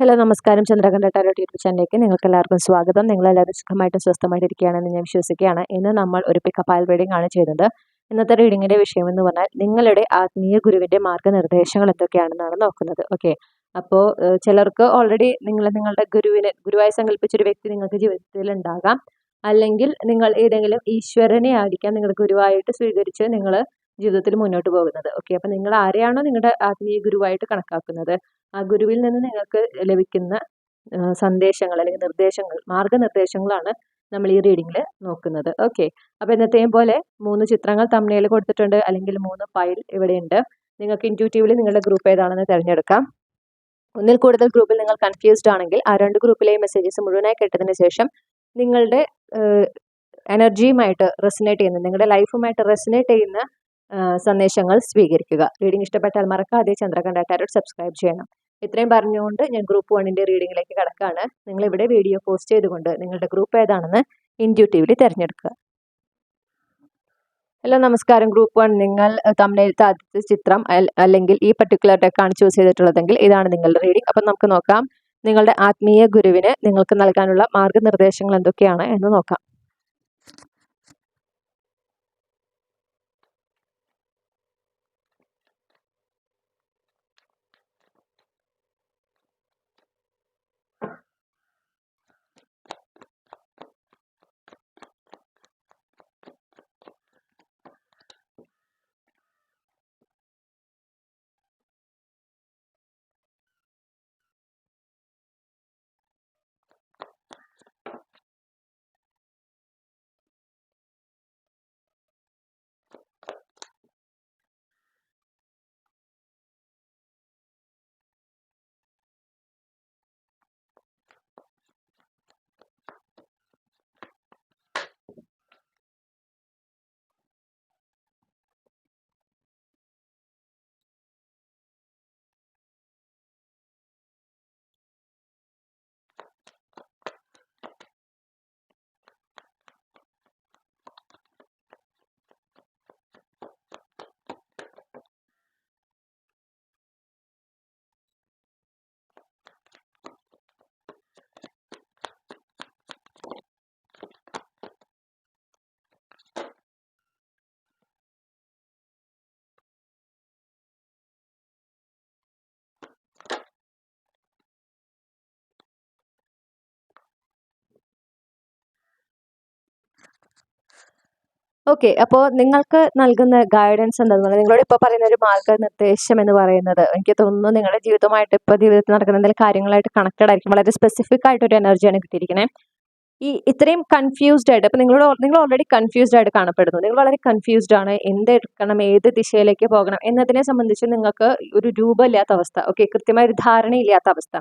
Hello നമസ്കാരം. Chandrakantha tarot YouTube ചാനലിലേക്ക് നിങ്ങൾക്ക് എല്ലാവർക്കും സ്വാഗതം. നിങ്ങളെല്ലാവരും സുഖമായിട്ടും സ്വസ്ഥമായിട്ട് ഇരിക്കുകയാണെന്ന് ഞാൻ വിശ്വസിക്കുകയാണ്. ഇന്ന് നമ്മൾ ഒരു പിക്കപ്പ് ആയിൽ റീഡിംഗ് ആണ് ചെയ്യുന്നത്. ഇന്നത്തെ റീഡിങ്ങിന്റെ വിഷയം എന്ന് പറഞ്ഞാൽ നിങ്ങളുടെ ആത്മീയ ഗുരുവിന്റെ മാർഗനിർദ്ദേശങ്ങൾ എന്തൊക്കെയാണെന്നാണ് നോക്കുന്നത്. ഓക്കെ അപ്പോൾ ചിലർക്ക് ഓൾറെഡി നിങ്ങൾ നിങ്ങളുടെ ഗുരുവിനെ ഗുരുവായി സങ്കല്പിച്ചൊരു വ്യക്തി നിങ്ങൾക്ക് ജീവിതത്തിൽ ഉണ്ടാകാം. അല്ലെങ്കിൽ നിങ്ങൾ ഏതെങ്കിലും ഈശ്വരനെ ആയിരിക്കാം നിങ്ങളുടെ ഗുരുവായിട്ട് സ്വീകരിച്ച് നിങ്ങൾ ജീവിതത്തിൽ മുന്നോട്ട് പോകുന്നത്. ഓക്കെ അപ്പം നിങ്ങൾ ആരെയാണോ നിങ്ങളുടെ ആത്മീയ ഗുരുവായിട്ട് കണക്കാക്കുന്നത്? ആ ഗുരുവിൽ നിന്ന് നിങ്ങൾക്ക് ലഭിക്കുന്ന സന്ദേശങ്ങൾ അല്ലെങ്കിൽ നിർദ്ദേശങ്ങൾ മാർഗനിർദ്ദേശങ്ങളാണ് നമ്മൾ ഈ റീഡിങ്ങിൽ നോക്കുന്നത്. ഓക്കെ. അപ്പോൾ ഇന്നത്തെയും പോലെ മൂന്ന് ചിത്രങ്ങൾ തമ്മിൽ കൊടുത്തിട്ടുണ്ട്. അല്ലെങ്കിൽ മൂന്ന് ഫയൽ ഇവിടെയുണ്ട്. നിങ്ങൾക്ക് ഇന്റ്യൂറ്റീവ്ലി നിങ്ങളുടെ ഗ്രൂപ്പ് ഏതാണെന്ന് തിരഞ്ഞെടുക്കാം. ഒന്നിൽ കൂടുതൽ ഗ്രൂപ്പിൽ നിങ്ങൾ കൺഫ്യൂസ്ഡ് ആണെങ്കിൽ ആ രണ്ട് ഗ്രൂപ്പിലെയും മെസ്സേജസ് മുഴുവനായി കേട്ടതിന് ശേഷം നിങ്ങളുടെ എനർജിയുമായിട്ട് റെസിനേറ്റ് ചെയ്യുന്ന നിങ്ങളുടെ ലൈഫുമായിട്ട് റെസിനേറ്റ് ചെയ്യുന്ന സന്ദേശങ്ങൾ സ്വീകരിക്കുക. റീഡിംഗ് ഇഷ്ടപ്പെട്ടാൽ മറക്കാതെ ചന്ദ്രകണ്ഠ ടാരോട്ട് സബ്സ്ക്രൈബ് ചെയ്യണം. ഇത്രയും പറഞ്ഞുകൊണ്ട് ഞാൻ ഗ്രൂപ്പ് വണ്ണിന്റെ റീഡിങ്ങിലേക്ക് നിങ്ങൾ ഇവിടെ വീഡിയോ പോസ്റ്റ് ചെയ്തുകൊണ്ട് നിങ്ങളുടെ ഗ്രൂപ്പ് ഏതാണെന്ന് ഇൻഡ്യൂട്ടീവിലി തിരഞ്ഞെടുക്കുക. ഹലോ നമസ്കാരം. ഗ്രൂപ്പ് വൺ നിങ്ങൾ തമിഴ്ത്ത് ആദ്യത്തെ ചിത്രം അല്ലെങ്കിൽ ഈ പർട്ടിക്കുലർ ഡെക്കാണ് ചൂസ് ചെയ്തിട്ടുള്ളതെങ്കിൽ ഇതാണ് നിങ്ങളുടെ റീഡിംഗ് അപ്പം നമുക്ക് നോക്കാം. നിങ്ങളുടെ ആത്മീയ ഗുരുവിന് നിങ്ങൾക്ക് നൽകാനുള്ള മാർഗനിർദ്ദേശങ്ങൾ എന്തൊക്കെയാണ് എന്ന് നോക്കാം. ഓക്കെ അപ്പോൾ നിങ്ങൾക്ക് നൽകുന്ന ഗൈഡൻസ് എന്താണെന്ന് പറഞ്ഞാൽ നിങ്ങളോട് ഇപ്പോൾ പറയുന്ന ഒരു മാർഗനിർദ്ദേശം എന്ന് പറയുന്നത്. എനിക്ക് തോന്നുന്നു നിങ്ങളുടെ ജീവിതമായിട്ട് ഇപ്പോൾ ജീവിതത്തിൽ നടക്കുന്ന എന്തെങ്കിലും കാര്യങ്ങളായിട്ട് കണക്റ്റഡ് ആയിരിക്കും. വളരെ സ്പെസിഫിക് ആയിട്ട് ഒരു എനർജിയാണ് കിട്ടിയിരിക്കുന്നത് ഈ ഇത്രയും കൺഫ്യൂസ്ഡ് ആയിട്ട് അപ്പോൾ നിങ്ങളോട് നിങ്ങൾ ഓൾറെഡി കൺഫ്യൂസ്ഡ് ആയിട്ട് കാണപ്പെടുന്നു. നിങ്ങൾ വളരെ കൺഫ്യൂസ്ഡ് ആണ്. എന്തെടുക്കണം? ഏത് ദിശയിലേക്ക് പോകണം? എന്നതിനെ സംബന്ധിച്ച് നിങ്ങൾക്ക് ഒരു രൂപമില്ലാത്ത അവസ്ഥ. ഓക്കെ കൃത്യമായ ഒരു ധാരണയില്ലാത്ത അവസ്ഥ.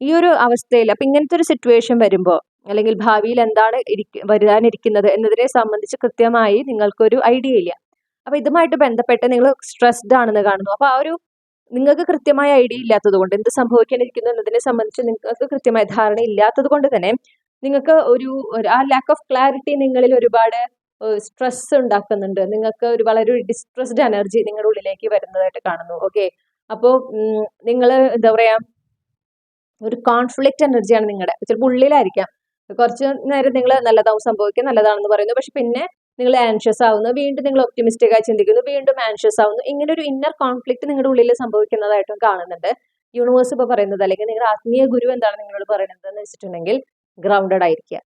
ഈ ഒരു അവസ്ഥയിൽ അപ്പം ഇങ്ങനത്തെ ഒരു സിറ്റുവേഷൻ വരുമ്പോൾ അല്ലെങ്കിൽ ഭാവിയിൽ എന്താണ് വരാനിരിക്കുന്നത് എന്നതിനെ സംബന്ധിച്ച് കൃത്യമായി നിങ്ങൾക്കൊരു ഐഡിയ ഇല്ല. അപ്പൊ ഇതുമായിട്ട് ബന്ധപ്പെട്ട് നിങ്ങൾ സ്ട്രെസ്ഡ് ആണെന്ന് കാണുന്നു. അപ്പൊ ആ ഒരു നിങ്ങൾക്ക് കൃത്യമായ ഐഡിയ ഇല്ലാത്തത് കൊണ്ട് എന്ത് സംഭവിക്കാനിരിക്കുന്നു എന്നതിനെ സംബന്ധിച്ച് നിങ്ങൾക്ക് കൃത്യമായ ധാരണ ഇല്ലാത്തത് കൊണ്ട് തന്നെ നിങ്ങൾക്ക് ഒരു ആ ലാക്ക് ഓഫ് ക്ലാരിറ്റി നിങ്ങളിൽ ഒരുപാട് സ്ട്രെസ് ഉണ്ടാക്കുന്നുണ്ട്. നിങ്ങൾക്ക് ഒരു വളരെ ഡിസ്ട്രെസ്ഡ് എനർജി നിങ്ങളുടെ ഉള്ളിലേക്ക് വരുന്നതായിട്ട് കാണുന്നു. ഓക്കെ അപ്പോൾ നിങ്ങൾ എന്താ പറയുക ഒരു കോൺഫ്ലിക്റ്റ് എനർജിയാണ് നിങ്ങളുടെ ചിലപ്പോൾ ഉള്ളിലായിരിക്കാം. കുറച്ച് നേരം നിങ്ങൾ നല്ലതാവും സംഭവിക്കുക നല്ലതാണെന്ന് പറയുന്നു. പക്ഷെ പിന്നെ നിങ്ങൾ ആൻഷ്യസ് ആവുന്നു വീണ്ടും നിങ്ങൾ ഒപ്റ്റിമിസ്റ്റിക് ആയി ചിന്തിക്കുന്നു വീണ്ടും ആൻഷ്യസ് ആവുന്നു. ഇങ്ങനെ ഒരു ഇന്നർ കോൺഫ്ലിക്റ്റ് നിങ്ങളുടെ ഉള്ളിൽ സംഭവിക്കുന്നതായിട്ടും കാണുന്നുണ്ട്. യൂണിവേഴ്സ് ഇപ്പോൾ പറയുന്നത് അല്ലെങ്കിൽ നിങ്ങളുടെ ആത്മീയ ഗുരു എന്താണ് നിങ്ങളോട് പറയുന്നത് എന്ന് വെച്ചിട്ടുണ്ടെങ്കിൽ ഗ്രൗണ്ടഡ് ആയിരിക്കുക.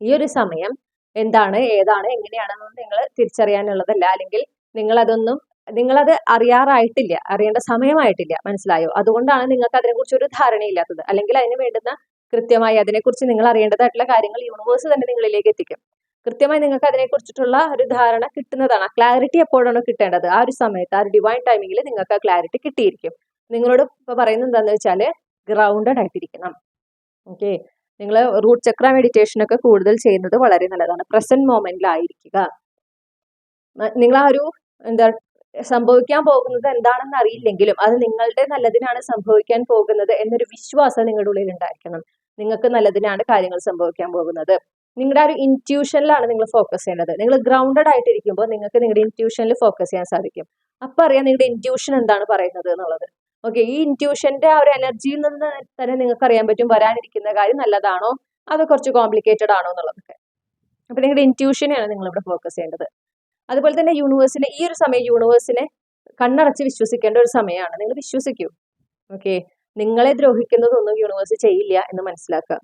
ഈ ഒരു സമയം എന്താണ് ഏതാണ് എങ്ങനെയാണെന്നൊന്നും നിങ്ങൾ തിരിച്ചറിയാനുള്ളതല്ല. അല്ലെങ്കിൽ നിങ്ങൾ അതൊന്നും നിങ്ങളത് അറിയാറായിട്ടില്ല അറിയേണ്ട സമയമായിട്ടില്ല മനസ്സിലായോ? അതുകൊണ്ടാണ് നിങ്ങൾക്ക് അതിനെക്കുറിച്ച് ഒരു ധാരണയില്ലാത്തത്. അല്ലെങ്കിൽ അതിന് വേണ്ടുന്ന കൃത്യമായി അതിനെക്കുറിച്ച് നിങ്ങൾ അറിയേണ്ടതായിട്ടുള്ള കാര്യങ്ങൾ യൂണിവേഴ്സ് തന്നെ നിങ്ങളിലേക്ക് എത്തിക്കും. കൃത്യമായി നിങ്ങൾക്ക് അതിനെക്കുറിച്ചിട്ടുള്ള ഒരു ധാരണ കിട്ടുന്നതാണ്. ആ ക്ലാരിറ്റി എപ്പോഴാണോ കിട്ടേണ്ടത്? ആ ഒരു സമയത്ത് ആ ഒരു ഡിവൈൻ ടൈമിങ്ങിൽ നിങ്ങൾക്ക് ആ ക്ലാരിറ്റി കിട്ടിയിരിക്കും. നിങ്ങളോട് ഇപ്പോൾ പറയുന്നത് എന്താണെന്ന് വെച്ചാൽ ഗ്രൗണ്ടഡ് ആയിട്ടിരിക്കണം. ഓക്കെ നിങ്ങൾ റൂട്ട് ചക്ര മെഡിറ്റേഷൻ ഒക്കെ കൂടുതൽ ചെയ്യുന്നത് വളരെ നല്ലതാണ്. പ്രസന്റ് മൊമെന്റിലായിരിക്കുക നിങ്ങൾ ആ ഒരു എന്താ സംഭവിക്കാൻ പോകുന്നത് എന്താണെന്ന് അറിയില്ലെങ്കിലും അത് നിങ്ങളുടെ നല്ലതിനാണ് സംഭവിക്കാൻ പോകുന്നത് എന്നൊരു വിശ്വാസം നിങ്ങളുടെ ഉള്ളിൽ ഉണ്ടായിരിക്കണം നിങ്ങൾക്ക് നല്ലതിനാണ് കാര്യങ്ങൾ സംഭവിക്കാൻ പോകുന്നത്. നിങ്ങളുടെ ആ ഒരു ഇന്റ്യൂഷനിലാണ് നിങ്ങൾ ഫോക്കസ് ചെയ്യേണ്ടത് നിങ്ങൾ ഗ്രൗണ്ടഡ് ആയിട്ടിരിക്കുമ്പോൾ നിങ്ങൾക്ക് നിങ്ങളുടെ ഇന്റ്യൂഷനിൽ ഫോക്കസ് ചെയ്യാൻ സാധിക്കും. അപ്പം അറിയാം നിങ്ങളുടെ ഇന്റ്യൂഷൻ എന്താണ് പറയുന്നത് എന്നുള്ളത്. ഓക്കെ ഈ ഇന്റ്യൂഷന്റെ ആ ഒരു എനർജിയിൽ നിന്ന് തന്നെ നിങ്ങൾക്ക് അറിയാൻ പറ്റും വരാനിരിക്കുന്ന കാര്യം നല്ലതാണോ അത് കുറച്ച് കോംപ്ലിക്കേറ്റഡ് ആണോ എന്നുള്ളതൊക്കെ. അപ്പൊ നിങ്ങളുടെ ഇന്റ്യൂഷനെയാണ് നിങ്ങൾ ഇവിടെ ഫോക്കസ് ചെയ്യേണ്ടത്. അതുപോലെ തന്നെ യൂണിവേഴ്സിനെ ഈ ഒരു സമയം യൂണിവേഴ്സിനെ കണ്ണടച്ച് വിശ്വസിക്കേണ്ട ഒരു സമയമാണ്. നിങ്ങൾ വിശ്വസിക്കൂ. ഓക്കെ നിങ്ങളെ ദ്രോഹിക്കുന്നതൊന്നും യൂണിവേഴ്സ് ചെയ്യില്ല എന്ന് മനസ്സിലാക്കുക.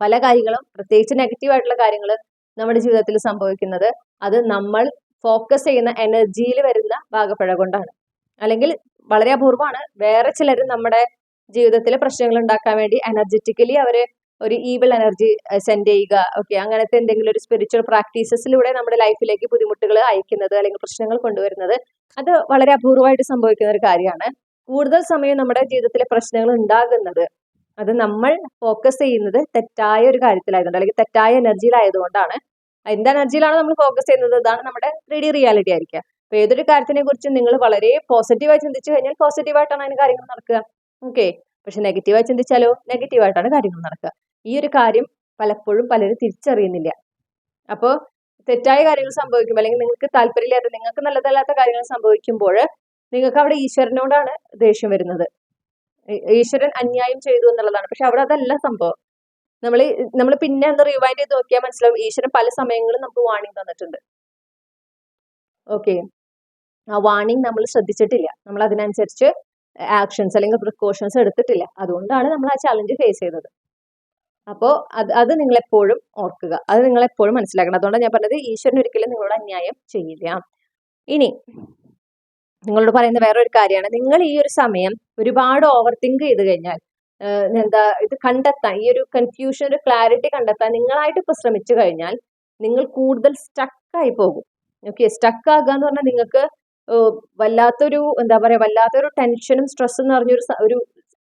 പല കാര്യങ്ങളും പ്രത്യേകിച്ച് നെഗറ്റീവ് ആയിട്ടുള്ള കാര്യങ്ങൾ നമ്മുടെ ജീവിതത്തിൽ സംഭവിക്കുന്നത് അത് നമ്മൾ ഫോക്കസ് ചെയ്യുന്ന എനർജിയിൽ വരുന്ന ഭാഗപ്പഴ കൊണ്ടാണ്. അല്ലെങ്കിൽ വളരെ അപൂർവമാണ്. വേറെ ചിലർ നമ്മുടെ ജീവിതത്തിൽ പ്രശ്നങ്ങൾ ഉണ്ടാക്കാൻ വേണ്ടി എനർജറ്റിക്കലി അവർ ഒരു ഈവിൾ എനർജി സെൻഡ് ചെയ്യുക. ഓക്കെ അങ്ങനത്തെ എന്തെങ്കിലും ഒരു സ്പിരിച്വൽ പ്രാക്ടീസസിലൂടെ നമ്മുടെ ലൈഫിലേക്ക് ബുദ്ധിമുട്ടുകൾ അയക്കുന്നത് അല്ലെങ്കിൽ പ്രശ്നങ്ങൾ കൊണ്ടുവരുന്നത് അത് വളരെ അപൂർവമായിട്ട് സംഭവിക്കുന്ന ഒരു കാര്യമാണ്. കൂടുതൽ സമയം നമ്മുടെ ജീവിതത്തിലെ പ്രശ്നങ്ങൾ ഉണ്ടാകുന്നത്. അത് നമ്മൾ ഫോക്കസ് ചെയ്യുന്നത് തെറ്റായ ഒരു കാര്യത്തിലായതുകൊണ്ട് അല്ലെങ്കിൽ തെറ്റായ എനർജിയിലായതുകൊണ്ടാണ്. എന്ത് എനർജിയിലാണ് നമ്മൾ ഫോക്കസ് ചെയ്യുന്നത്. അതാണ് നമ്മുടെ ത്രീ ഡി റിയാലിറ്റി ആയിരിക്കുക. അപ്പൊ ഏതൊരു കാര്യത്തിനെ കുറിച്ച് നിങ്ങൾ വളരെ പോസിറ്റീവായി ചിന്തിച്ചു കഴിഞ്ഞാൽ പോസിറ്റീവായിട്ടാണ് അതിന് കാര്യങ്ങൾ നടക്കുക. ഓക്കെ പക്ഷെ നെഗറ്റീവായി ചിന്തിച്ചാലോ? നെഗറ്റീവായിട്ടാണ് കാര്യങ്ങൾ നടക്കുക. ഈ ഒരു കാര്യം പലപ്പോഴും പലരും തിരിച്ചറിയുന്നില്ല. അപ്പോൾ തെറ്റായ കാര്യങ്ങൾ സംഭവിക്കുമ്പോൾ അല്ലെങ്കിൽ നിങ്ങൾക്ക് താല്പര്യമില്ലാത്ത നിങ്ങൾക്ക് നല്ലതല്ലാത്ത കാര്യങ്ങൾ സംഭവിക്കുമ്പോൾ നിങ്ങൾക്ക് അവിടെ ഈശ്വരനോടാണ് ദേഷ്യം വരുന്നത്. ഈശ്വരൻ അന്യായം ചെയ്തു എന്നുള്ളതാണ്. പക്ഷെ അവിടെ അതല്ല സംഭവം. നമ്മൾ നമ്മൾ പിന്നെ ഒന്ന് റിവൈൻഡ് ചെയ്ത് നോക്കിയാൽ മനസ്സിലാവും. ഈശ്വരൻ പല സമയങ്ങളും നമുക്ക് വാണിംഗ് തന്നിട്ടുണ്ട്. ഓക്കെ ആ വാണിംഗ് നമ്മൾ ശ്രദ്ധിച്ചിട്ടില്ല. നമ്മൾ അതിനനുസരിച്ച് ആക്ഷൻസ് അല്ലെങ്കിൽ പ്രിക്കോഷൻസ് എടുത്തിട്ടില്ല. അതുകൊണ്ടാണ് നമ്മൾ ആ ചലഞ്ച് ഫേസ് ചെയ്തത്. അപ്പോൾ അത് അത് നിങ്ങളെപ്പോഴും ഓർക്കുക. അത് നിങ്ങളെപ്പോഴും മനസ്സിലാക്കണം. അതുകൊണ്ടാണ് ഞാൻ പറഞ്ഞത് ഈശ്വരൻ ഒരിക്കലും നിങ്ങളോട് അന്യായം ചെയ്യില്ല. ഇനി നിങ്ങളോട് പറയുന്ന വേറൊരു കാര്യമാണ്. നിങ്ങൾ ഈ ഒരു സമയം ഒരുപാട് ഓവർ തിങ്ക് ചെയ്ത് കഴിഞ്ഞാൽ എന്താ ഇത് കണ്ടെത്താൻ ഈ ഒരു കൺഫ്യൂഷൻ ഒരു ക്ലാരിറ്റി കണ്ടെത്താൻ നിങ്ങളായിട്ട് ഇപ്പൊ ശ്രമിച്ചു കഴിഞ്ഞാൽ നിങ്ങൾ കൂടുതൽ സ്റ്റക്കായി പോകും. ഓക്കെ സ്റ്റക്ക് ആകുക എന്ന് പറഞ്ഞാൽ നിങ്ങൾക്ക് വല്ലാത്തൊരു എന്താ പറയാ വല്ലാത്തൊരു ടെൻഷനും സ്ട്രെസ്സും എന്ന് പറഞ്ഞൊരു ഒരു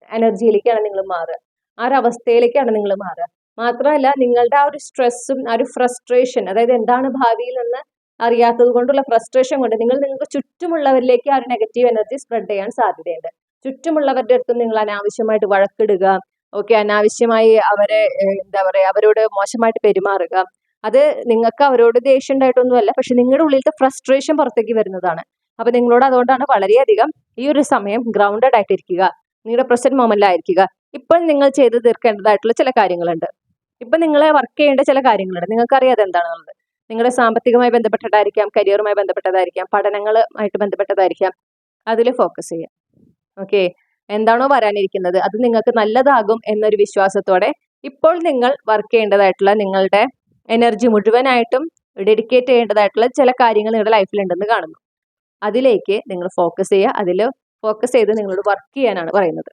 എനർജിയിലേക്കാണ് നിങ്ങൾ മാറുക. ആ ഒരു അവസ്ഥയിലേക്കാണ് നിങ്ങൾ മാറുക. മാത്രമല്ല നിങ്ങളുടെ ആ ഒരു സ്ട്രെസ്സും ആ ഒരു ഫ്രസ്ട്രേഷൻ അതായത് എന്താണ് ഭാവിയിൽ നിന്ന് അറിയാത്തത് കൊണ്ടുള്ള ഫ്രസ്ട്രേഷൻ കൊണ്ട് നിങ്ങൾ നിങ്ങൾക്ക് ചുറ്റുമുള്ളവരിലേക്ക് ആ ഒരു നെഗറ്റീവ് എനർജി സ്പ്രെഡ് ചെയ്യാൻ സാധ്യതയുണ്ട്. ചുറ്റുമുള്ളവരുടെ അടുത്തും നിങ്ങൾ അനാവശ്യമായിട്ട് വഴക്കിടുക ഓക്കെ അനാവശ്യമായി അവരെ എന്താ പറയാ അവരോട് മോശമായിട്ട് പെരുമാറുക. അത് നിങ്ങൾക്ക് അവരോട് ദേഷ്യം ഉണ്ടായിട്ടൊന്നുമല്ല പക്ഷെ നിങ്ങളുടെ ഉള്ളിലത്തെ ഫ്രസ്ട്രേഷൻ പുറത്തേക്ക് വരുന്നതാണ്. അപ്പൊ നിങ്ങളോട് അതുകൊണ്ടാണ് വളരെയധികം ഈ ഒരു സമയം ഗ്രൗണ്ടഡ് ആയിട്ടിരിക്കുക നിങ്ങളുടെ പ്രസന്റ് മൊമെന്റിലായിരിക്കുക ഇപ്പോൾ നിങ്ങൾ ചെയ്ത് തീർക്കേണ്ടതായിട്ടുള്ള ചില കാര്യങ്ങളുണ്ട്. ഇപ്പൊ നിങ്ങളെ വർക്ക് ചെയ്യേണ്ട ചില കാര്യങ്ങളുണ്ട്. നിങ്ങൾക്ക് അറിയാതെ എന്താണെന്നുള്ളത് നിങ്ങളുടെ സാമ്പത്തികമായി ബന്ധപ്പെട്ടതായിരിക്കാം കരിയറുമായി ബന്ധപ്പെട്ടതായിരിക്കാം പഠനങ്ങളുമായിട്ട് ബന്ധപ്പെട്ടതായിരിക്കാം. അതിൽ ഫോക്കസ് ചെയ്യുക ഓക്കെ എന്താണോ വരാനിരിക്കുന്നത്? അത് നിങ്ങൾക്ക് നല്ലതാകും എന്നൊരു വിശ്വാസത്തോടെ ഇപ്പോൾ നിങ്ങൾ വർക്ക് ചെയ്യേണ്ടതായിട്ടുള്ള നിങ്ങളുടെ എനർജി മുഴുവനായിട്ടും ഡെഡിക്കേറ്റ് ചെയ്യേണ്ടതായിട്ടുള്ള ചില കാര്യങ്ങൾ നിങ്ങളുടെ ലൈഫിൽ ഉണ്ടെന്ന് കാണുന്നു. അതിലേക്ക് നിങ്ങൾ ഫോക്കസ് ചെയ്യുക. അതിൽ ഫോക്കസ് ചെയ്ത് നിങ്ങളോട് വർക്ക് ചെയ്യാനാണ് പറയുന്നത്.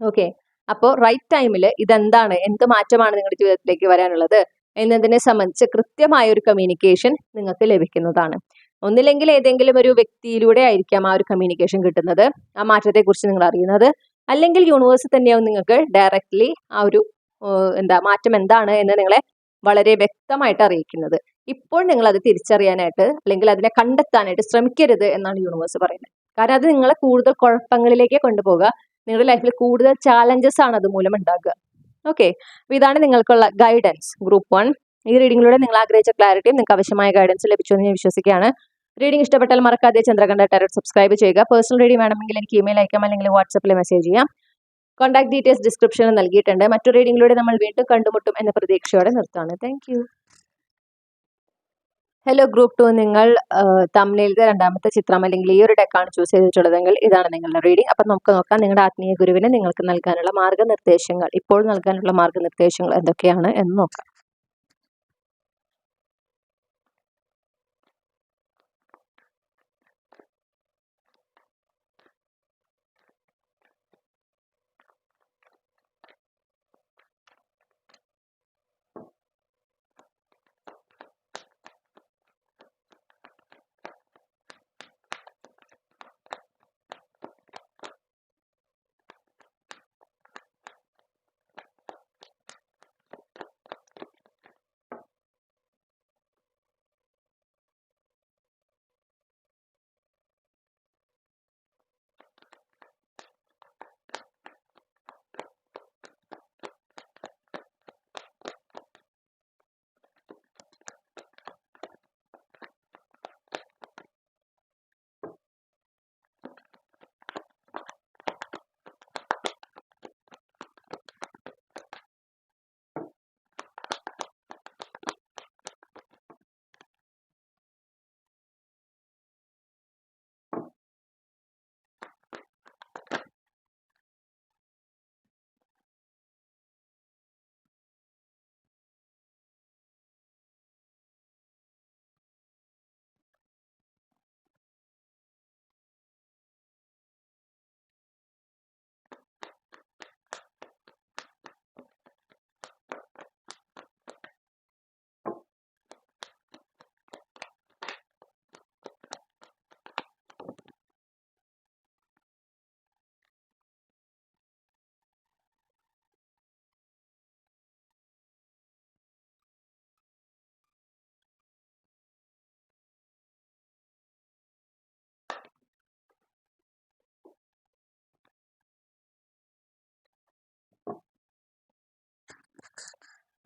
ഓക്കെ അപ്പോൾ റൈറ്റ് ടൈമിൽ ഇതെന്താണ്? എന്ത് മാറ്റമാണ് നിങ്ങളുടെ ജീവിതത്തിലേക്ക് വരാനുള്ളത്? എന്നതിനെ സംബന്ധിച്ച് കൃത്യമായ ഒരു കമ്മ്യൂണിക്കേഷൻ നിങ്ങൾക്ക് ലഭിക്കുന്നതാണ്. ഒന്നില്ലെങ്കിൽ ഏതെങ്കിലും ഒരു വ്യക്തിയിലൂടെ ആയിരിക്കാം ആ ഒരു കമ്മ്യൂണിക്കേഷൻ കിട്ടുന്നത്. ആ മാറ്റത്തെക്കുറിച്ച് നിങ്ങൾ അറിയുന്നത്. അല്ലെങ്കിൽ യൂണിവേഴ്സ് തന്നെയാവും നിങ്ങൾക്ക് ഡയറക്റ്റ്ലി ആ ഒരു എന്താ മാറ്റം എന്താണ് എന്ന് നിങ്ങളെ വളരെ വ്യക്തമായിട്ട് അറിയിക്കുന്നത്. ഇപ്പോൾ നിങ്ങൾ അത് തിരിച്ചറിയാനായിട്ട് അല്ലെങ്കിൽ അതിനെ കണ്ടെത്താനായിട്ട് ശ്രമിക്കരുത് എന്നാണ് യൂണിവേഴ്സ് പറയുന്നത്. കാരണം അത് നിങ്ങളെ കൂടുതൽ കുഴപ്പങ്ങളിലേക്ക് കൊണ്ടുപോകുക നിങ്ങളുടെ ലൈഫിൽ കൂടുതൽ ചാലഞ്ചസ് ആണ് അത് മൂലം ഉണ്ടാകുക ഓക്കെ അപ്പൊ ഇതാണ് നിങ്ങൾക്കുള്ള ഗൈഡൻസ് ഗ്രൂപ്പ് വൺ ഈ റീഡിങ്ങിലൂടെ നിങ്ങൾ ആഗ്രഹിച്ച ക്ലാരിറ്റിയും നിങ്ങൾക്ക് ആവശ്യമായ ഗൈഡൻസ് ലഭിച്ചു എന്ന് ഞാൻ വിശ്വസിക്കുകയാണ്. റീഡിംഗ് ഇഷ്ടപ്പെട്ടാൽ മറക്കാതെ ചന്ദ്രകണ്ഠ ടാരറ്റ് സബ്സ്ക്രൈബ് ചെയ്യുക. പേഴ്സണൽ റീഡിംഗ് വേണമെങ്കിൽ എനിക്ക് ഇമെയിൽ അയക്കാം അല്ലെങ്കിൽ വാട്സപ്പിൽ മെസ്സേജ് ചെയ്യാം. കോൺടാക്ട് ഡീറ്റെയിൽസ് ഡിസ്ക്രിപ്ഷനിൽ നൽകിയിട്ടുണ്ട്. മറ്റു റീഡിംഗിലൂടെ നമ്മൾ വീണ്ടും കണ്ടുമുട്ടും എന്ന പ്രതീക്ഷയോടെ നിർത്താണ് താങ്ക് ഹലോ ഗ്രൂപ്പ് ടു നിങ്ങൾ തമിഴിലെ രണ്ടാമത്തെ ചിത്രം അല്ലെങ്കിൽ ഈ ഒരു ഡെക്കാണ് ചൂസ് ചെയ്തിട്ടുള്ളതെങ്കിൽ ഇതാണ് നിങ്ങളുടെ റീഡിംഗ് അപ്പം നമുക്ക് നോക്കാം നിങ്ങളുടെ ആത്മീയ ഗുരുവിന് നിങ്ങൾക്ക് നൽകാനുള്ള മാർഗനിർദ്ദേശങ്ങൾ ഇപ്പോൾ നൽകാനുള്ള മാർഗനിർദ്ദേശങ്ങൾ എന്തൊക്കെയാണ് എന്ന് നോക്കാം.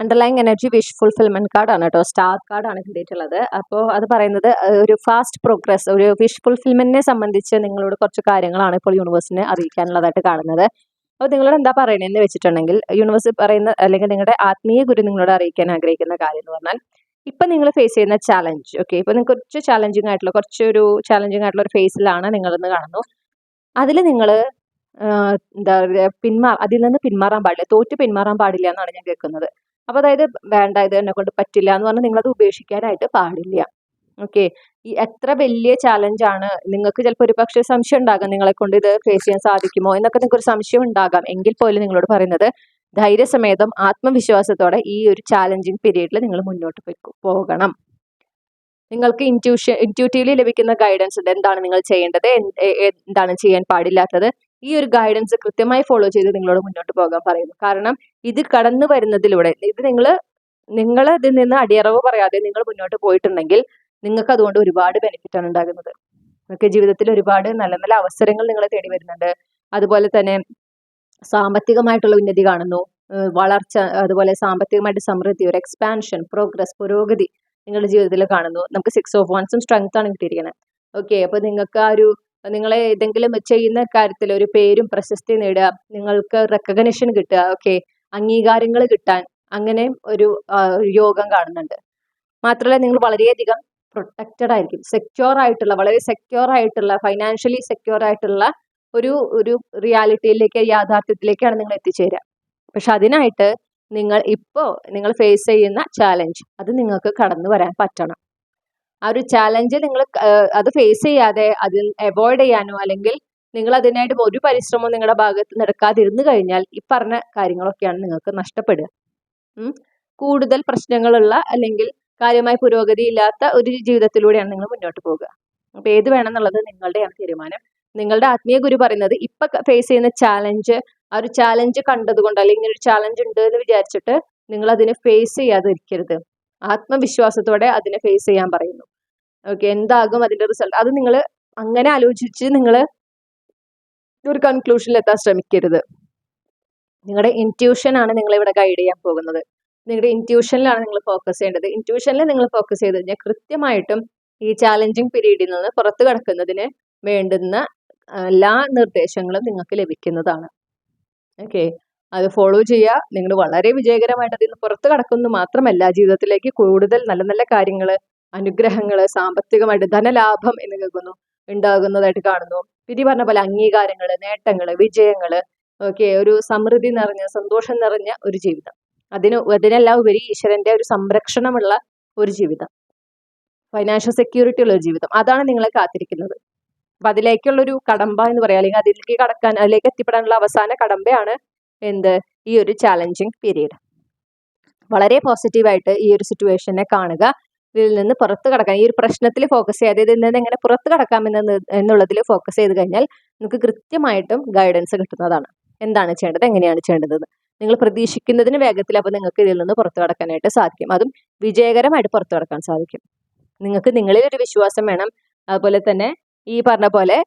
അണ്ടർലൈങ് എനർജി വിഷ് ഫുൾഫിൽമെന്റ് കാർഡാണ് കേട്ടോ. സ്റ്റാർ കാർഡാണ് കിട്ടിയിട്ടുള്ളത്. അപ്പോൾ അത് പറയുന്നത് ഒരു ഫാസ്റ്റ് പ്രോഗ്രസ് ഒരു വിഷ് ഫുൾഫിൽമെന്റിനെ സംബന്ധിച്ച് നിങ്ങളോട് കുറച്ച് കാര്യങ്ങളാണ് ഇപ്പോൾ യൂണിവേഴ്സിനെ അറിയിക്കാനുള്ളതായിട്ട് കാണുന്നത്. അപ്പോൾ നിങ്ങളോട് എന്താ പറയണതെന്ന് വെച്ചിട്ടുണ്ടെങ്കിൽ യൂണിവേഴ്സ് പറയുന്ന അല്ലെങ്കിൽ നിങ്ങളുടെ ആത്മീയ ഗുരു നിങ്ങളോട് അറിയിക്കാൻ ആഗ്രഹിക്കുന്ന കാര്യം എന്ന് പറഞ്ഞാൽ ഇപ്പം നിങ്ങൾ ഫേസ് ചെയ്യുന്ന ചാലഞ്ച് ഓക്കെ ഇപ്പം നിങ്ങൾക്ക് കുറച്ച് ചാലഞ്ചിങ് ആയിട്ടുള്ള കുറച്ചൊരു ചാലഞ്ചിങ് ആയിട്ടുള്ള ഒരു ഫേസിലാണ് നിങ്ങളെന്ന് കാണുന്നു. അതിൽ നിങ്ങൾ എന്താ പറയുക പിന്മാ അതിൽ നിന്ന് പിന്മാറാൻ പാടില്ല തോറ്റ് പിന്മാറാൻ പാടില്ല എന്നാണ് ഞാൻ കേൾക്കുന്നത്. അപ്പോൾ അതായത് വേണ്ട ഇത് എന്നെ കൊണ്ട് പറ്റില്ല എന്ന് പറഞ്ഞാൽ നിങ്ങളത് ഉപേക്ഷിക്കാനായിട്ട് പാടില്ല. ഓക്കെ. ഈ എത്ര വലിയ ചാലഞ്ചാണ് നിങ്ങൾക്ക് ചിലപ്പോൾ ഒരു പക്ഷേ സംശയം ഉണ്ടാകാം നിങ്ങളെ കൊണ്ട് ഇത് ഫേസ് ചെയ്യാൻ സാധിക്കുമോ എന്നൊക്കെ നിങ്ങൾക്ക് ഒരു സംശയം ഉണ്ടാകാം. എങ്കിൽ പോലും നിങ്ങളോട് പറയുന്നത് ധൈര്യസമേതം ആത്മവിശ്വാസത്തോടെ ഈ ഒരു ചാലഞ്ചിങ് പീരീഡിൽ നിങ്ങൾ മുന്നോട്ട് പോകണം. നിങ്ങൾക്ക് ഇന്റ്യൂഷൻ ഇന്റ്യൂട്ടീവ്ലി ലഭിക്കുന്ന ഗൈഡൻസ് എന്താണ് നിങ്ങൾ ചെയ്യേണ്ടത്? എന്താണ് ചെയ്യാൻ പാടില്ലാത്തത്? ഈ ഒരു ഗൈഡൻസ് കൃത്യമായി ഫോളോ ചെയ്ത് നിങ്ങളോട് മുന്നോട്ട് പോകാൻ പറയുന്നു. കാരണം ഇത് കടന്നു വരുന്നതിലൂടെ ഇത് നിങ്ങൾ നിങ്ങൾ ഇതിൽ നിന്ന് അടിയറവ് പറയാതെ നിങ്ങൾ മുന്നോട്ട് പോയിട്ടുണ്ടെങ്കിൽ നിങ്ങൾക്ക് അതുകൊണ്ട് ഒരുപാട് ബെനിഫിറ്റ് ആണ് ഉണ്ടാകുന്നത്. നിങ്ങൾക്ക് ജീവിതത്തിൽ ഒരുപാട് നല്ല നല്ല അവസരങ്ങൾ നിങ്ങളെ തേടി വരുന്നുണ്ട്. അതുപോലെ തന്നെ സാമ്പത്തികമായിട്ടുള്ള ഉന്നതി കാണുന്നു. വളർച്ച അതുപോലെ സാമ്പത്തികമായിട്ട് സമൃദ്ധി ഒരു എക്സ്പാൻഷൻ പ്രോഗ്രസ് പുരോഗതി നിങ്ങളുടെ ജീവിതത്തിൽ കാണുന്നു. നമുക്ക് സിക്സ് ഓഫ് വൺസും സ്ട്രെങ്ത് ആണ് കിട്ടിയിരിക്കുന്നത്. ഓക്കെ അപ്പൊ നിങ്ങൾക്ക് ആ ഒരു നിങ്ങളെ ഏതെങ്കിലും ചെയ്യുന്ന കാര്യത്തിൽ ഒരു പേരും പ്രശസ്തി നേടുക നിങ്ങൾക്ക് റെക്കഗ്നിഷൻ കിട്ടുക ഓക്കെ അംഗീകാരങ്ങൾ കിട്ടാൻ അങ്ങനെ ഒരു യോഗം കാണുന്നുണ്ട്. മാത്രമല്ല നിങ്ങൾ വളരെയധികം പ്രൊട്ടക്റ്റഡ് ആയിരിക്കും. സെക്യൂർ ആയിട്ടുള്ള വളരെ സെക്യൂർ ആയിട്ടുള്ള ഫൈനാൻഷ്യലി സെക്യൂർ ആയിട്ടുള്ള ഒരു ഒരു റിയാലിറ്റിയിലേക്ക് യാഥാർത്ഥ്യത്തിലേക്കാണ് നിങ്ങൾ എത്തിച്ചേരുക. പക്ഷെ അതിനായിട്ട് നിങ്ങൾ ഇപ്പോൾ നിങ്ങൾ ഫേസ് ചെയ്യുന്ന ചാലഞ്ച് അത് നിങ്ങൾക്ക് കടന്നു വരാൻ പറ്റണം. ആ ഒരു ചാലഞ്ച് നിങ്ങൾ അത് ഫേസ് ചെയ്യാതെ അതിൽ അവോയ്ഡ് ചെയ്യാനോ അല്ലെങ്കിൽ നിങ്ങൾ അതിനായിട്ട് ഒരു പരിശ്രമവും നിങ്ങളുടെ ഭാഗത്ത് നടക്കാതിരുന്നു കഴിഞ്ഞാൽ ഈ പറഞ്ഞ കാര്യങ്ങളൊക്കെയാണ് നിങ്ങൾക്ക് നഷ്ടപ്പെടുക. കൂടുതൽ പ്രശ്നങ്ങളുള്ള അല്ലെങ്കിൽ കാര്യമായ പുരോഗതി ഇല്ലാത്ത ഒരു ജീവിതത്തിലൂടെയാണ് നിങ്ങൾ മുന്നോട്ട് പോകുക. അപ്പൊ ഏത് വേണം എന്നുള്ളത് നിങ്ങളുടെയാണ് തീരുമാനം. നിങ്ങളുടെ ആത്മീയ ഗുരു പറയുന്നത് ഇപ്പൊ ഫേസ് ചെയ്യുന്ന ചാലഞ്ച് ആ ഒരു ചാലഞ്ച് കണ്ടതുകൊണ്ട് അല്ലെങ്കിൽ ഒരു ചാലഞ്ച് ഉണ്ട് എന്ന് വിചാരിച്ചിട്ട് നിങ്ങൾ അതിനെ ഫേസ് ചെയ്യാതിരിക്കരുത്. ആത്മവിശ്വാസത്തോടെ അതിനെ ഫേസ് ചെയ്യാൻ പറയുന്നു. ഓക്കെ എന്താകും അതിന്റെ റിസൾട്ട് അത് നിങ്ങൾ അങ്ങനെ ആലോചിച്ച് നിങ്ങൾ ഒരു കൺക്ലൂഷനിൽ എത്താൻ ശ്രമിക്കരുത്. നിങ്ങളുടെ ഇന്റ്യൂഷൻ ആണ് നിങ്ങളെ ഇവിടെ ഗൈഡ് ചെയ്യാൻ പോകുന്നത്. നിങ്ങളുടെ ഇന്റ്യൂഷനിലാണ് നിങ്ങൾ ഫോക്കസ് ചെയ്യേണ്ടത്. ഇന്റ്യൂഷനിൽ നിങ്ങൾ ഫോക്കസ് ചെയ്ത് കഴിഞ്ഞാൽ കൃത്യമായിട്ടും ഈ ചാലഞ്ചിങ് പീരീഡിൽ നിന്ന് പുറത്തു കടക്കുന്നതിന് വേണ്ടുന്ന എല്ലാ നിർദ്ദേശങ്ങളും നിങ്ങൾക്ക് ലഭിക്കുന്നതാണ്. ഓക്കെ അത് ഫോളോ ചെയ്യുക. നിങ്ങൾ വളരെ വിജയകരമായിട്ട് അതിൽ നിന്ന് പുറത്തു കടക്കുന്നു. മാത്രമല്ല ജീവിതത്തിലേക്ക് കൂടുതൽ നല്ല നല്ല കാര്യങ്ങൾ അനുഗ്രഹങ്ങൾ സാമ്പത്തികമായിട്ട് ധനലാഭം എന്ന് കേൾക്കുന്നു ഉണ്ടാകുന്നതായിട്ട് കാണുന്നു. പിരി പറഞ്ഞ പോലെ അംഗീകാരങ്ങൾ നേട്ടങ്ങൾ വിജയങ്ങൾ ഓക്കെ ഒരു സമൃദ്ധി നിറഞ്ഞ സന്തോഷം നിറഞ്ഞ ഒരു ജീവിതം. അതിന് അതിനെല്ലാം ഉപരി ഈശ്വരന്റെ ഒരു സംരക്ഷണമുള്ള ഒരു ജീവിതം. ഫൈനാൻഷ്യൽ സെക്യൂരിറ്റി ഉള്ള ഒരു ജീവിതം. അതാണ് നിങ്ങളെ കാത്തിരിക്കുന്നത്. അപ്പൊ അതിലേക്കുള്ളൊരു കടമ്പ എന്ന് പറയാം. അല്ലെങ്കിൽ അതിലേക്ക് കടക്കാൻ അതിലേക്ക് എത്തിപ്പെടാനുള്ള അവസാന കടമ്പയാണ് എന്ത്? ഈ ഒരു ചാലഞ്ചിങ് പീരീഡ് വളരെ പോസിറ്റീവായിട്ട് ഈ ഒരു സിറ്റുവേഷനെ കാണുക. ഇതിൽ നിന്ന് പുറത്തു കടക്കാൻ ഈ ഒരു പ്രശ്നത്തിൽ ഫോക്കസ് ചെയ്യാതെ ഇതിൽ നിന്ന് എങ്ങനെ പുറത്തു കടക്കാം എന്ന് എന്നുള്ളതിൽ ഫോക്കസ് ചെയ്ത് കഴിഞ്ഞാൽ നിങ്ങൾക്ക് കൃത്യമായിട്ടും ഗൈഡൻസ് കിട്ടുന്നതാണ്. എന്താണ് ചെയ്യേണ്ടത്? എങ്ങനെയാണ് ചെയ്യേണ്ടത്? നിങ്ങൾ പ്രതീക്ഷിക്കുന്നതിന് വേഗത്തിൽ അപ്പോൾ നിങ്ങൾക്ക് ഇതിൽ നിന്ന് പുറത്തു കടക്കാനായിട്ട് സാധിക്കും. അതും വിജയകരമായിട്ട് പുറത്തു കടക്കാൻ സാധിക്കും. നിങ്ങൾക്ക് നിങ്ങളിൽ ഒരു വിശ്വാസം വേണം. അതുപോലെ തന്നെ ഈ പറഞ്ഞ പോലെ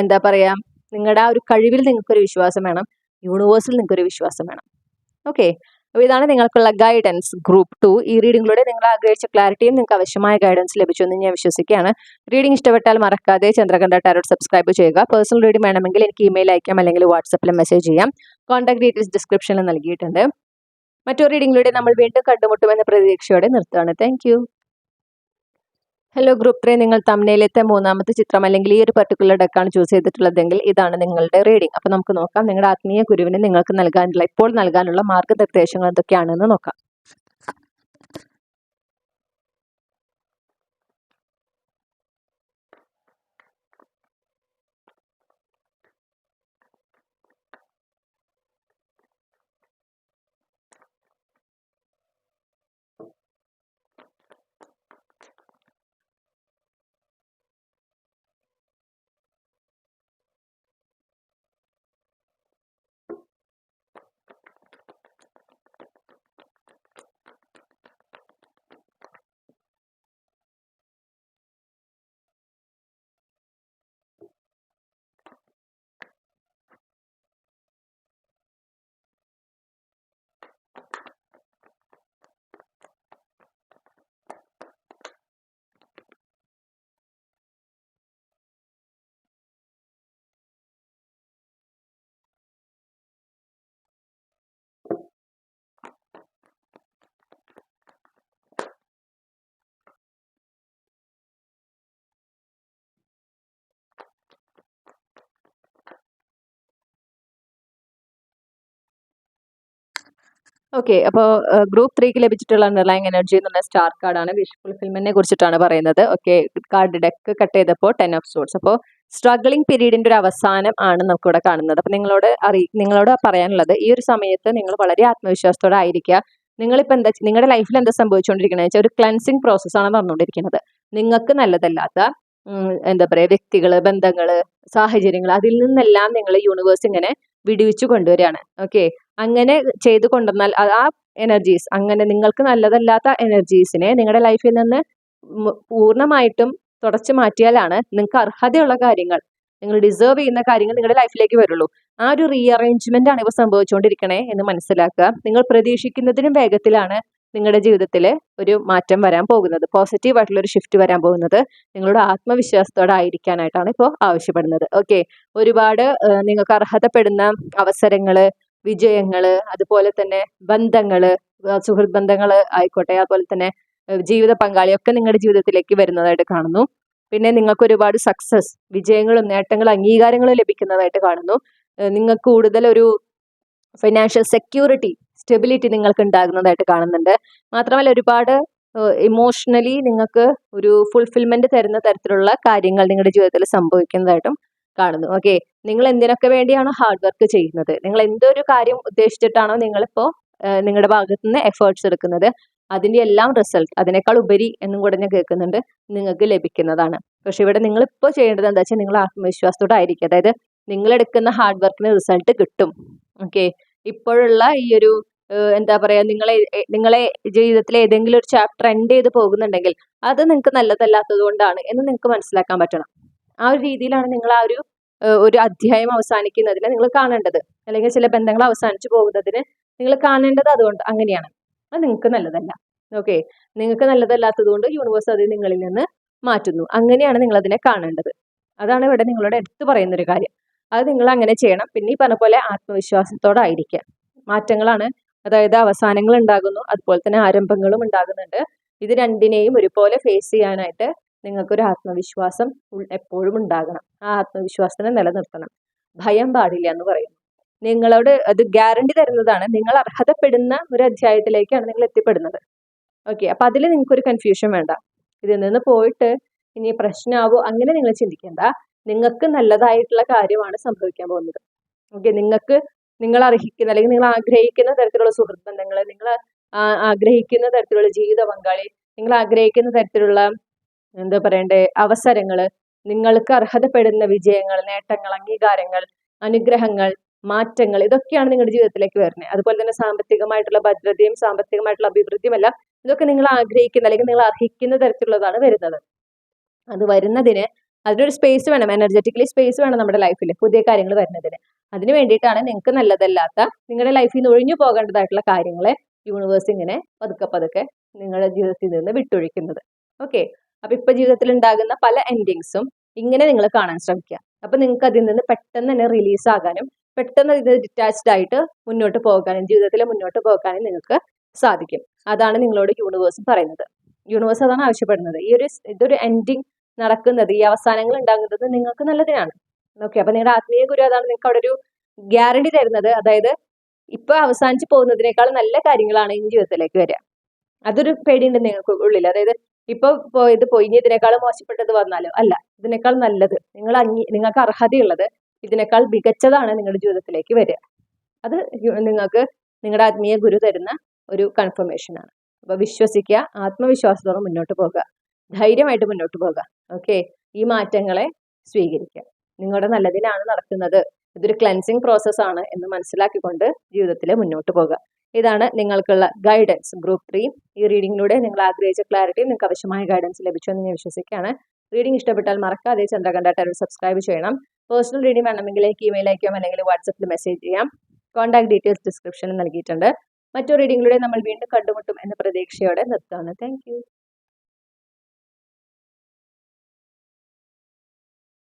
എന്താ പറയുക നിങ്ങളുടെ ആ ഒരു കഴിവിൽ നിങ്ങൾക്കൊരു വിശ്വാസം വേണം. യൂണിവേഴ്സിൽ നിങ്ങൾക്കൊരു വിശ്വാസം വേണം. ഓക്കെ അപ്പോൾ ഇതാണ് നിങ്ങൾക്കുള്ള ഗൈഡൻസ് ഗ്രൂപ്പ് ടു ഈ റീഡിംഗിലൂടെ നിങ്ങൾ ആഗ്രഹിച്ച ക്ലാരിറ്റിയും നിങ്ങൾക്ക് ആവശ്യമായ ഗൈഡൻസ് ലഭിച്ചു എന്ന് ഞാൻ വിശ്വസിക്കുകയാണ്. റീഡിംഗ് ഇഷ്ടപ്പെട്ടാൽ മറക്കാതെ ചന്ദ്രകണ്ഠ ടാരോട്ട് സബ്സ്ക്രൈബ് ചെയ്യുക. പേഴ്സണൽ റീഡിംഗ് വേണമെങ്കിൽ എനിക്ക് ഇമെയിൽ അയക്കാം അല്ലെങ്കിൽ വാട്സപ്പിൽ മെസ്സേജ് ചെയ്യാം. കോൺടാക്ട് ഡീറ്റെയിൽസ് ഡിസ്ക്രിപ്ഷനിൽ നൽകിയിട്ടുണ്ട്. മറ്റൊരു റീഡിംഗിലൂടെ നമ്മൾ വീണ്ടും കണ്ടുമുട്ടുമെന്ന പ്രതീക്ഷയോടെ നിർത്തുകയാണ്. താങ്ക് ഹലോ ഗ്രൂപ്പ് ത്രീ നിങ്ങൾ തമ്മിലത്തെ മൂന്നാമത്തെ ചിത്രം അല്ലെങ്കിൽ ഈ ഒരു പർട്ടിക്കുലർ ഡെക്കാണ് ചൂസ് ചെയ്തിട്ടുള്ളതെങ്കിൽ ഇതാണ് നിങ്ങളുടെ റീഡിംഗ് അപ്പോൾ നമുക്ക് നോക്കാം. നിങ്ങളുടെ ആത്മീയ ഗുരുവിന് നിങ്ങൾക്ക് നൽകാനുള്ള ഇപ്പോൾ നൽകാനുള്ള മാർഗനിർദ്ദേശങ്ങൾ എന്തൊക്കെയാണെന്ന് നോക്കാം. ഓക്കെ അപ്പോൾ ഗ്രൂപ്പ് ത്രീക്ക് ലഭിച്ചിട്ടുള്ള അണ്ടർലൈങ് എനർജി എന്ന് പറഞ്ഞ സ്റ്റാർ കാർഡാണ്. വിഷ് ഫുൾഫിൽമെന്റിനെ കുറിച്ചിട്ടാണ് പറയുന്നത്. ഓക്കെ കാർഡ് ഡെക്ക് കട്ട് ചെയ്തപ്പോൾ ടെൻ ഓഫ് സോർട്സ് അപ്പോൾ സ്ട്രഗ്ലിംഗ് പീരീഡിന്റെ ഒരു അവസാനം ആണ് നമുക്കിവിടെ കാണുന്നത്. അപ്പോൾ നിങ്ങളോട് അറി നിങ്ങളോട് പറയാനുള്ളത് ഈ ഒരു സമയത്ത് നിങ്ങൾ വളരെ ആത്മവിശ്വാസത്തോടെ ആയിരിക്കുക. നിങ്ങളിപ്പോൾ എന്താ നിങ്ങളുടെ ലൈഫിൽ എന്താ സംഭവിച്ചുകൊണ്ടിരിക്കുന്നത് ഒരു ക്ലൻസിങ് പ്രോസസ്സാണ് നടന്നുകൊണ്ടിരിക്കുന്നത്. നിങ്ങൾക്ക് നല്ലതല്ലാത്ത എന്താ പറയുക വ്യക്തികൾ ബന്ധങ്ങൾ സാഹചര്യങ്ങൾ അതിൽ നിന്നെല്ലാം നിങ്ങൾ യൂണിവേഴ്സ് ഇങ്ങനെ വിടുവിച്ചു കൊണ്ടുവരികയാണ്. ഓക്കെ അങ്ങനെ ചെയ്തു കൊണ്ടുവന്നാൽ ആ എനർജീസ് അങ്ങനെ നിങ്ങൾക്ക് നല്ലതല്ലാത്ത എനർജീസിനെ നിങ്ങളുടെ ലൈഫിൽ നിന്ന് പൂർണമായിട്ടും തുടച്ചു മാറ്റിയാലാണ് നിങ്ങൾക്ക് അർഹതയുള്ള കാര്യങ്ങൾ. നിങ്ങൾ ഡിസേർവ് ചെയ്യുന്ന കാര്യങ്ങൾ നിങ്ങളുടെ ലൈഫിലേക്ക് വരുള്ളൂ. ആ ഒരു റീഅറേഞ്ച്മെന്റ് ആണ് ഇപ്പോൾ സംഭവിച്ചുകൊണ്ടിരിക്കണേ എന്ന് മനസ്സിലാക്കുക. നിങ്ങൾ പ്രതീക്ഷിക്കുന്നതിനും വേഗത്തിലാണ് നിങ്ങളുടെ ജീവിതത്തിൽ ഒരു മാറ്റം വരാൻ പോകുന്നത്. പോസിറ്റീവ് ആയിട്ടുള്ള ഒരു ഷിഫ്റ്റ് വരാൻ പോകുന്നത് നിങ്ങളുടെ ആത്മവിശ്വാസത്തോടെ ആയിരിക്കാനായിട്ടാണ് ഇപ്പോൾ ആവശ്യപ്പെടുന്നത്. ഓക്കെ ഒരുപാട് നിങ്ങൾക്ക് അർഹതപ്പെടുന്ന അവസരങ്ങൾ വിജയങ്ങൾ അതുപോലെ തന്നെ ബന്ധങ്ങൾ സുഹൃത്ത് ബന്ധങ്ങൾ ആയിക്കോട്ടെ അതുപോലെ തന്നെ ജീവിത പങ്കാളിയൊക്കെ നിങ്ങളുടെ ജീവിതത്തിലേക്ക് വരുന്നതായിട്ട് കാണുന്നു. പിന്നെ നിങ്ങൾക്ക് ഒരുപാട് സക്സസ് വിജയങ്ങളും നേട്ടങ്ങളും അംഗീകാരങ്ങളും ലഭിക്കുന്നതായിട്ട് കാണുന്നു. നിങ്ങൾക്ക് കൂടുതൽ ഒരു ഫിനാൻഷ്യൽ സെക്യൂരിറ്റി സ്റ്റെബിലിറ്റി നിങ്ങൾക്ക് ഉണ്ടാകുന്നതായിട്ട് കാണുന്നുണ്ട്. മാത്രമല്ല ഒരുപാട് ഇമോഷണലി നിങ്ങൾക്ക് ഒരു ഫുൾഫിൽമെന്റ് തരുന്ന തരത്തിലുള്ള കാര്യങ്ങൾ നിങ്ങളുടെ ജീവിതത്തിൽ സംഭവിക്കുന്നതായിട്ടും കാണുന്നു. ഓക്കെ നിങ്ങൾ എന്തിനൊക്കെ വേണ്ടിയാണോ ഹാർഡ് വർക്ക് ചെയ്യുന്നത്? നിങ്ങൾ എന്തൊരു കാര്യം ഉദ്ദേശിച്ചിട്ടാണോ നിങ്ങളിപ്പോൾ നിങ്ങളുടെ ഭാഗത്തു നിന്ന് എഫേർട്സ് എടുക്കുന്നത്? അതിന്റെ എല്ലാം റിസൾട്ട് അതിനേക്കാൾ ഉപരി എന്നും കൂടെ ഞാൻ കേൾക്കുന്നുണ്ട് നിങ്ങൾക്ക് ലഭിക്കുന്നതാണ്. പക്ഷെ ഇവിടെ നിങ്ങൾ ഇപ്പോൾ ചെയ്യേണ്ടത് എന്താ വെച്ചാൽ നിങ്ങൾ ആത്മവിശ്വാസത്തോടെ ആയിരിക്കും അതായത് നിങ്ങൾ എടുക്കുന്ന ഹാർഡ് വർക്കിന് റിസൾട്ട് കിട്ടും. ഓക്കെ ഇപ്പോഴുള്ള ഈ ഒരു എന്താ പറയാ നിങ്ങളെ നിങ്ങളെ ജീവിതത്തിലെ ഏതെങ്കിലും ഒരു ചാപ്റ്റർ എൻഡ് ചെയ്ത് പോകുന്നുണ്ടെങ്കിൽ അത് നിങ്ങൾക്ക് നല്ലതല്ലാത്തത് കൊണ്ടാണ് എന്ന് നിങ്ങൾക്ക് മനസ്സിലാക്കാൻ പറ്റണം. ആ ഒരു രീതിയിലാണ് നിങ്ങൾ ആ ഒരു ഒരു അധ്യായം അവസാനിക്കുന്നതിന് നിങ്ങൾ കാണേണ്ടത്. അല്ലെങ്കിൽ ചില ബന്ധങ്ങൾ അവസാനിച്ചു പോകുന്നതിന് നിങ്ങൾ കാണേണ്ടത് അതുകൊണ്ട് അങ്ങനെയാണ്. അത് നിങ്ങൾക്ക് നല്ലതല്ല. ഓക്കെ? നിങ്ങൾക്ക് നല്ലതല്ലാത്തത് കൊണ്ട് യൂണിവേഴ്സ് അത് നിങ്ങളിൽ നിന്ന് മാറ്റുന്നു. അങ്ങനെയാണ് നിങ്ങൾ അതിനെ കാണേണ്ടത്. അതാണ് ഇവിടെ നിങ്ങളുടെ എടുത്തു പറയുന്ന ഒരു കാര്യം. അത് നിങ്ങൾ അങ്ങനെ ചെയ്യണം. പിന്നെ ഈ പറഞ്ഞ പോലെ ആത്മവിശ്വാസത്തോടെ ആയിരിക്കുക മാറ്റങ്ങളാണ്. അതായത് അവസാനങ്ങൾ ഉണ്ടാകുന്നു. അതുപോലെ തന്നെ ആരംഭങ്ങളും ഉണ്ടാകുന്നുണ്ട്. ഇത് രണ്ടിനെയും ഒരുപോലെ ഫേസ് ചെയ്യാനായിട്ട് നിങ്ങൾക്കൊരു ആത്മവിശ്വാസം എപ്പോഴും ഉണ്ടാകണം. ആ ആത്മവിശ്വാസത്തിനെ നിലനിർത്തണം. ഭയം പാടില്ല എന്ന് പറയുന്നു. നിങ്ങളോട് അത് ഗ്യാരണ്ടി തരുന്നതാണ്. നിങ്ങൾ അർഹതപ്പെടുന്ന ഒരു അധ്യായത്തിലേക്കാണ് നിങ്ങൾ എത്തിപ്പെടുന്നത്. ഓക്കെ അപ്പൊ അതിൽ നിങ്ങൾക്കൊരു കൺഫ്യൂഷൻ വേണ്ട. ഇതിൽ നിന്ന് പോയിട്ട് ഇനി പ്രശ്നമാവോ അങ്ങനെ നിങ്ങൾ ചിന്തിക്കേണ്ട. നിങ്ങൾക്ക് നല്ലതായിട്ടുള്ള കാര്യമാണ് സംഭവിക്കാൻ പോകുന്നത്. ഓക്കെ നിങ്ങൾക്ക് നിങ്ങൾ അർഹിക്കുന്ന അല്ലെങ്കിൽ നിങ്ങൾ ആഗ്രഹിക്കുന്ന തരത്തിലുള്ള സുഹൃത്ത് ബന്ധങ്ങൾ നിങ്ങൾ ആഗ്രഹിക്കുന്ന തരത്തിലുള്ള ജീവിത പങ്കാളി നിങ്ങൾ ആഗ്രഹിക്കുന്ന തരത്തിലുള്ള എന്താ പറയണ്ടേ അവസരങ്ങൾ നിങ്ങൾക്ക് അർഹതപ്പെടുന്ന വിജയങ്ങൾ നേട്ടങ്ങൾ അംഗീകാരങ്ങൾ അനുഗ്രഹങ്ങൾ മാറ്റങ്ങൾ ഇതൊക്കെയാണ് നിങ്ങളുടെ ജീവിതത്തിലേക്ക് വരുന്നത്. അതുപോലെ തന്നെ സാമ്പത്തികമായിട്ടുള്ള ഭദ്രതയും സാമ്പത്തികമായിട്ടുള്ള അഭിവൃദ്ധിയും എല്ലാം ഇതൊക്കെ നിങ്ങൾ ആഗ്രഹിക്കുന്ന അല്ലെങ്കിൽ നിങ്ങൾ അർഹിക്കുന്ന തരത്തിലുള്ളതാണ് വരുന്നത്. അത് വരുന്നതിന് അതിനൊരു സ്പേസ് വേണം എനർജറ്റിക്കലി സ്പേസ് വേണം നമ്മുടെ ലൈഫിൽ പുതിയ കാര്യങ്ങൾ വരുന്നതിന്. അതിന് വേണ്ടിയിട്ടാണ് നിങ്ങൾക്ക് നല്ലതല്ലാത്ത നിങ്ങളുടെ ലൈഫിൽ നിന്ന് ഒഴിഞ്ഞു പോകേണ്ടതായിട്ടുള്ള കാര്യങ്ങളെ യൂണിവേഴ്സ് ഇങ്ങനെ പതുക്കെ പതുക്കെ നിങ്ങളുടെ ജീവിതത്തിൽ നിന്ന് വിട്ടൊഴിക്കുന്നത്. ഓക്കെ അപ്പൊ ഇപ്പൊ ജീവിതത്തിൽ ഉണ്ടാകുന്ന പല എൻഡിങ്സും ഇങ്ങനെ നിങ്ങൾ കാണാൻ ശ്രമിക്കുക. അപ്പൊ നിങ്ങൾക്ക് അതിൽ നിന്ന് പെട്ടെന്ന് തന്നെ റിലീസ് ആകാനും പെട്ടെന്ന് ഇത് ഡിറ്റാച്ച്ഡ് ആയിട്ട് മുന്നോട്ട് പോകാനും ജീവിതത്തിൽ മുന്നോട്ട് പോകാനും നിങ്ങൾക്ക് സാധിക്കും. അതാണ് നിങ്ങളോട് യൂണിവേഴ്സ് പറയുന്നത്. യൂണിവേഴ്സ് അതാണ് ആവശ്യപ്പെടുന്നത്. ഈ ഒരു ഇതൊരു എൻഡിങ് നടക്കുന്നത് ഈ അവസാനങ്ങൾ ഉണ്ടാകുന്നത് നിങ്ങൾക്ക് നല്ലതിനാണ്. ഓക്കെ അപ്പൊ നിങ്ങളുടെ ആത്മീയ ഗുരു അതാണ് നിങ്ങൾക്ക് അവിടെ ഒരു ഗ്യാരണ്ടി തരുന്നത്. അതായത് ഇപ്പൊ അവസാനിച്ച് പോകുന്നതിനേക്കാൾ നല്ല കാര്യങ്ങളാണ് ഈ ജീവിതത്തിലേക്ക് വരിക. അതൊരു പേടിയുണ്ട് നിങ്ങൾക്ക് ഉള്ളിൽ അതായത് ഇപ്പൊ ഇത് പോയി ഇനി ഇതിനേക്കാൾ മോശപ്പെട്ടത് വന്നാലോ അല്ല ഇതിനേക്കാൾ നല്ലത്. നിങ്ങൾ അംഗീ നിങ്ങൾക്ക് അർഹതയുള്ളത് ഇതിനേക്കാൾ മികച്ചതാണ് നിങ്ങളുടെ ജീവിതത്തിലേക്ക് വരിക. അത് നിങ്ങൾക്ക് നിങ്ങളുടെ ആത്മീയ ഗുരു തരുന്ന ഒരു കൺഫർമേഷൻ ആണ്. അപ്പൊ വിശ്വസിക്കുക ആത്മവിശ്വാസത്തോടെ മുന്നോട്ട് പോകുക ധൈര്യമായിട്ട് മുന്നോട്ട് പോകുക ഓക്കെ? ഈ മാറ്റങ്ങളെ സ്വീകരിക്കുക. നിങ്ങളുടെ നല്ലതിനാണ് നടക്കുന്നത്. ഇതൊരു ക്ലൻസിങ് പ്രോസസ്സാണ് എന്ന് മനസ്സിലാക്കിക്കൊണ്ട് ജീവിതത്തിൽ മുന്നോട്ട് പോകുക ഇതാണ് നിങ്ങൾക്കുള്ള ഗൈഡൻസ് ഗ്രൂപ്പ് ത്രീ ഈ റീഡിങ്ങിലൂടെ നിങ്ങൾ ആഗ്രഹിച്ച ക്ലാരിറ്റി നിങ്ങൾക്ക് ആവശ്യമായ ഗൈഡൻസ് ലഭിച്ചു എന്ന് ഞാൻ വിശ്വസിക്കുകയാണ്. റീഡിംഗ് ഇഷ്ടപ്പെട്ടാൽ മറക്കാതെ ചന്ദ്രകണ്ഠ ടെറർ സബ്സ്ക്രൈബ് ചെയ്യണം. പേഴ്സണൽ റീഡിംഗ് വേണമെങ്കിൽ ഇമെയിൽ അയക്കാം അല്ലെങ്കിൽ വാട്സപ്പിൽ മെസ്സേജ് ചെയ്യാം. കോൺടാക്ട് ഡീറ്റെയിൽസ് ഡിസ്ക്രിപ്ഷനിൽ നൽകിയിട്ടുണ്ട്. മറ്റു റീഡിങ്ങിലൂടെ നമ്മൾ വീണ്ടും കണ്ടുമുട്ടും എന്ന പ്രതീക്ഷയോടെ നിർത്തുകയാണ്. താങ്ക്